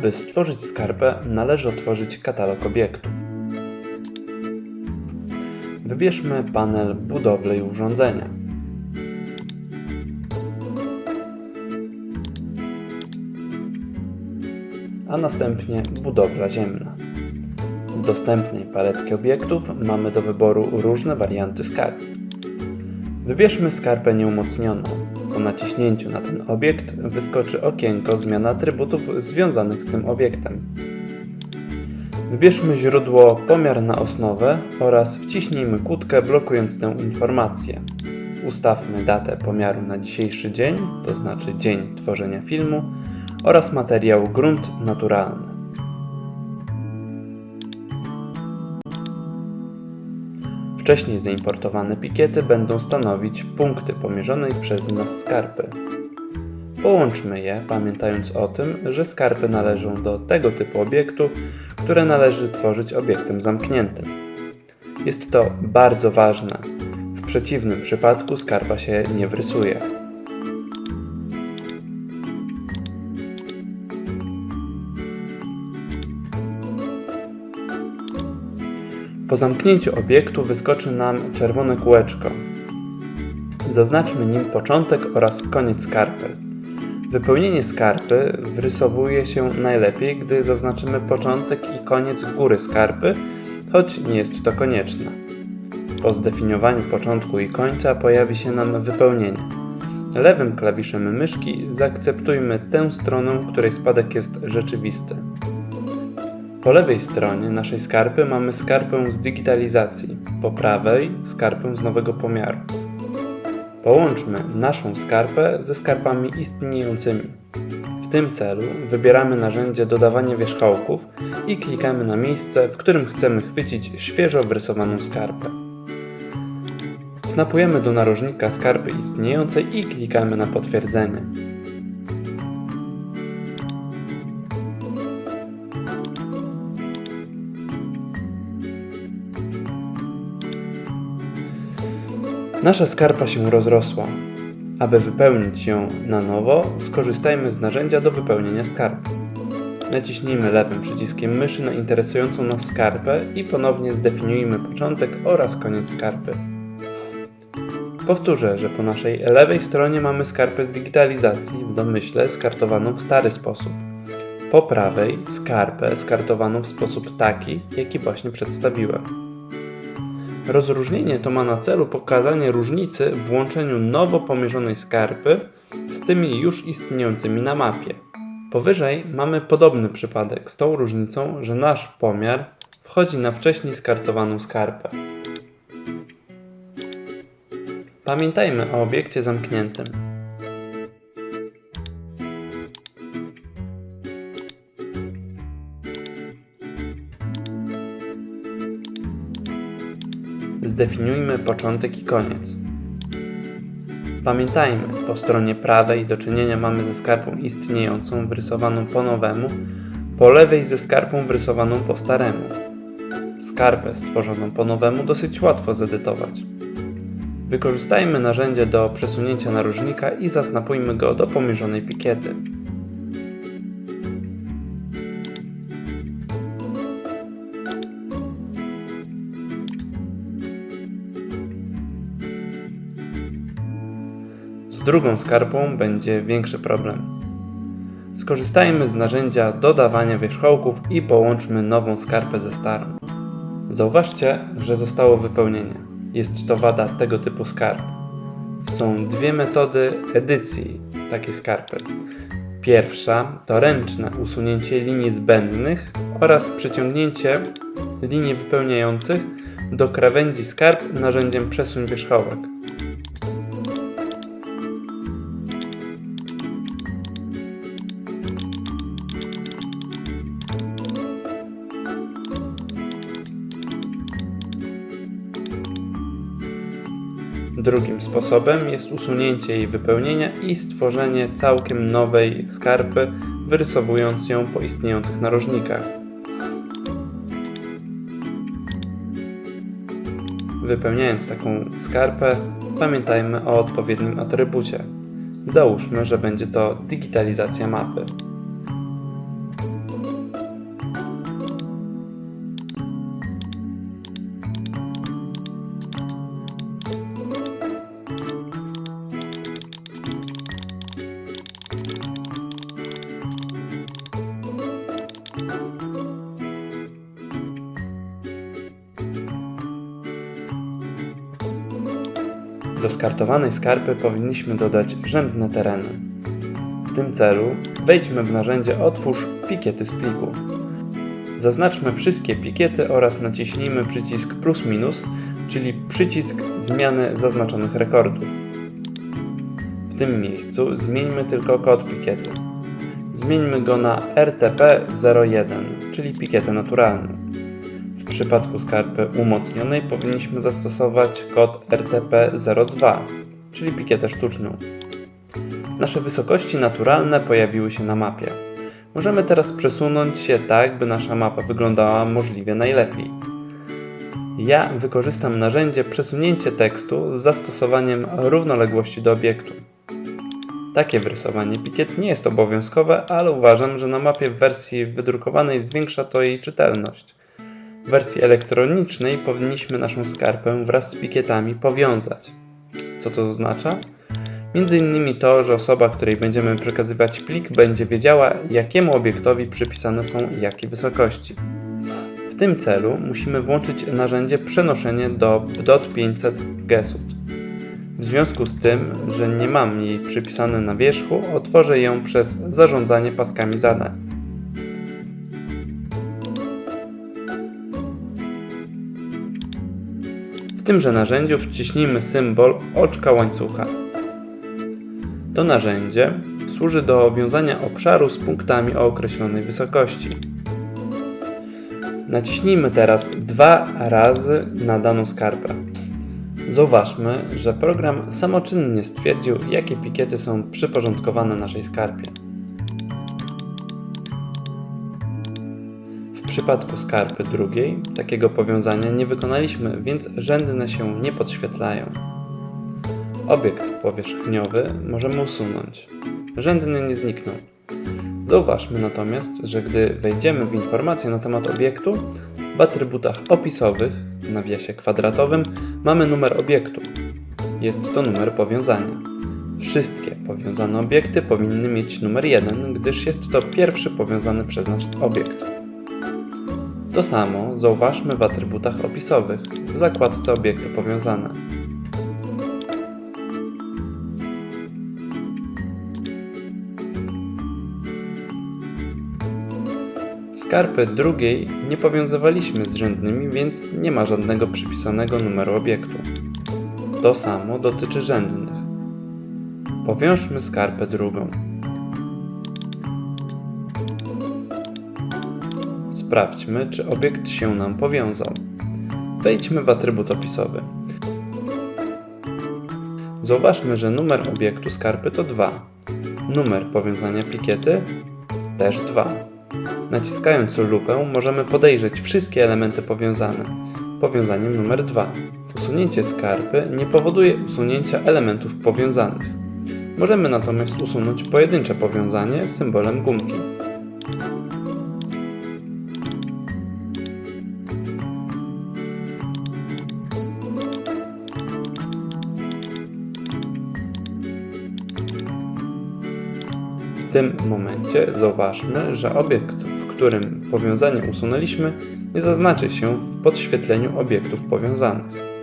Aby stworzyć skarpę, należy otworzyć katalog obiektów. Wybierzmy panel Budowle i urządzenia. A następnie Budowla ziemna. Z dostępnej paletki obiektów mamy do wyboru różne warianty skarp. Wybierzmy skarpę nieumocnioną. Po naciśnięciu na ten obiekt wyskoczy okienko zmiany atrybutów związanych z tym obiektem. Wybierzmy źródło pomiar na osnowę oraz wciśnijmy kłódkę blokując tę informację. Ustawmy datę pomiaru na dzisiejszy dzień, to znaczy dzień tworzenia filmu oraz materiał grunt naturalny. Wcześniej zaimportowane pikiety będą stanowić punkty pomierzonej przez nas skarpy. Połączmy je, pamiętając o tym, że skarpy należą do tego typu obiektu, które należy tworzyć obiektem zamkniętym. Jest to bardzo ważne. W przeciwnym przypadku skarpa się nie wrysuje. Po zamknięciu obiektu wyskoczy nam czerwone kółeczko. Zaznaczmy nim początek oraz koniec skarpy. Wypełnienie skarpy wrysowuje się najlepiej, gdy zaznaczymy początek i koniec góry skarpy, choć nie jest to konieczne. Po zdefiniowaniu początku i końca pojawi się nam wypełnienie. Lewym klawiszem myszki zaakceptujmy tę stronę, której spadek jest rzeczywisty. Po lewej stronie naszej skarpy mamy skarpę z digitalizacji, po prawej skarpę z nowego pomiaru. Połączmy naszą skarpę ze skarpami istniejącymi. W tym celu wybieramy narzędzie dodawanie wierzchołków i klikamy na miejsce, w którym chcemy chwycić świeżo wrysowaną skarpę. Snapujemy do narożnika skarpy istniejącej i klikamy na potwierdzenie. Nasza skarpa się rozrosła. Aby wypełnić ją na nowo, skorzystajmy z narzędzia do wypełnienia skarpy. Naciśnijmy lewym przyciskiem myszy na interesującą nas skarpę i ponownie zdefiniujmy początek oraz koniec skarpy. Powtórzę, że po naszej lewej stronie mamy skarpę z digitalizacji w domyśle skartowaną w stary sposób. Po prawej skarpę skartowaną w sposób taki, jaki właśnie przedstawiłem. Rozróżnienie to ma na celu pokazanie różnicy w łączeniu nowo pomierzonej skarpy z tymi już istniejącymi na mapie. Powyżej mamy podobny przypadek z tą różnicą, że nasz pomiar wchodzi na wcześniej skartowaną skarpę. Pamiętajmy o obiekcie zamkniętym. Zdefiniujmy początek i koniec. Pamiętajmy, po stronie prawej do czynienia mamy ze skarpą istniejącą wrysowaną po nowemu, po lewej ze skarpą wrysowaną po staremu. Skarpę stworzoną po nowemu dosyć łatwo zedytować. Wykorzystajmy narzędzie do przesunięcia narożnika i zasnapujmy go do pomierzonej pikiety. Drugą skarpą będzie większy problem. Skorzystajmy z narzędzia dodawania wierzchołków i połączmy nową skarpę ze starą. Zauważcie, że zostało wypełnienie. Jest to wada tego typu skarp. Są dwie metody edycji takiej skarpy. Pierwsza to ręczne usunięcie linii zbędnych oraz przeciągnięcie linii wypełniających do krawędzi skarp narzędziem przesuń wierzchołek. Drugim sposobem jest usunięcie jej wypełnienia i stworzenie całkiem nowej skarpy, wyrysowując ją po istniejących narożnikach. Wypełniając taką skarpę, pamiętajmy o odpowiednim atrybucie. Załóżmy, że będzie to digitalizacja mapy. Do skartowanej skarpy powinniśmy dodać rzędne tereny. W tym celu wejdźmy w narzędzie Otwórz pikiety z pliku. Zaznaczmy wszystkie pikiety oraz naciśnijmy przycisk plus minus, czyli przycisk zmiany zaznaczonych rekordów. W tym miejscu zmieńmy tylko kod pikiety. Zmieńmy go na RTP01, czyli pikietę naturalną. Przypadku skarpy umocnionej powinniśmy zastosować kod RTP02, czyli pikietę sztuczną. Nasze wysokości naturalne pojawiły się na mapie. Możemy teraz przesunąć się tak, by nasza mapa wyglądała możliwie najlepiej. Ja wykorzystam narzędzie przesunięcie tekstu z zastosowaniem równoległości do obiektu. Takie wyrysowanie pikiet nie jest obowiązkowe, ale uważam, że na mapie w wersji wydrukowanej zwiększa to jej czytelność. W wersji elektronicznej powinniśmy naszą skarpę wraz z pikietami powiązać. Co to oznacza? Między innymi to, że osoba, której będziemy przekazywać plik, będzie wiedziała, jakiemu obiektowi przypisane są jakie wysokości. W tym celu musimy włączyć narzędzie przenoszenie do PDOT 500 GESUT. W związku z tym, że nie mam jej przypisane na wierzchu, otworzę ją przez zarządzanie paskami zadań. Tymże narzędziu wciśnijmy symbol oczka łańcucha. To narzędzie służy do wiązania obszaru z punktami o określonej wysokości. Naciśnijmy teraz dwa razy na daną skarpę. Zauważmy, że program samoczynnie stwierdził, jakie pikiety są przyporządkowane naszej skarpie. Przypadku skarpy drugiej takiego powiązania nie wykonaliśmy, więc rzędne się nie podświetlają. Obiekt powierzchniowy możemy usunąć. Rzędny nie zniknął. Zauważmy natomiast, że gdy wejdziemy w informacje na temat obiektu, w atrybutach opisowych w nawiasie kwadratowym mamy numer obiektu. Jest to numer powiązania. Wszystkie powiązane obiekty powinny mieć numer 1, gdyż jest to pierwszy powiązany przez nas obiekt. To samo zauważmy w atrybutach opisowych w zakładce obiekty powiązane. Skarpy drugiej nie powiązywaliśmy z rzędnymi, więc nie ma żadnego przypisanego numeru obiektu. To samo dotyczy rzędnych. Powiążmy skarpę drugą. Sprawdźmy, czy obiekt się nam powiązał. Wejdźmy w atrybut opisowy. Zauważmy, że numer obiektu skarpy to 2. Numer powiązania pikiety też 2. Naciskając lupę możemy podejrzeć wszystkie elementy powiązane. Powiązaniem numer 2. Usunięcie skarpy nie powoduje usunięcia elementów powiązanych. Możemy natomiast usunąć pojedyncze powiązanie symbolem gumki. W tym momencie zauważmy, że obiekt, w którym powiązanie usunęliśmy, nie zaznaczy się w podświetleniu obiektów powiązanych.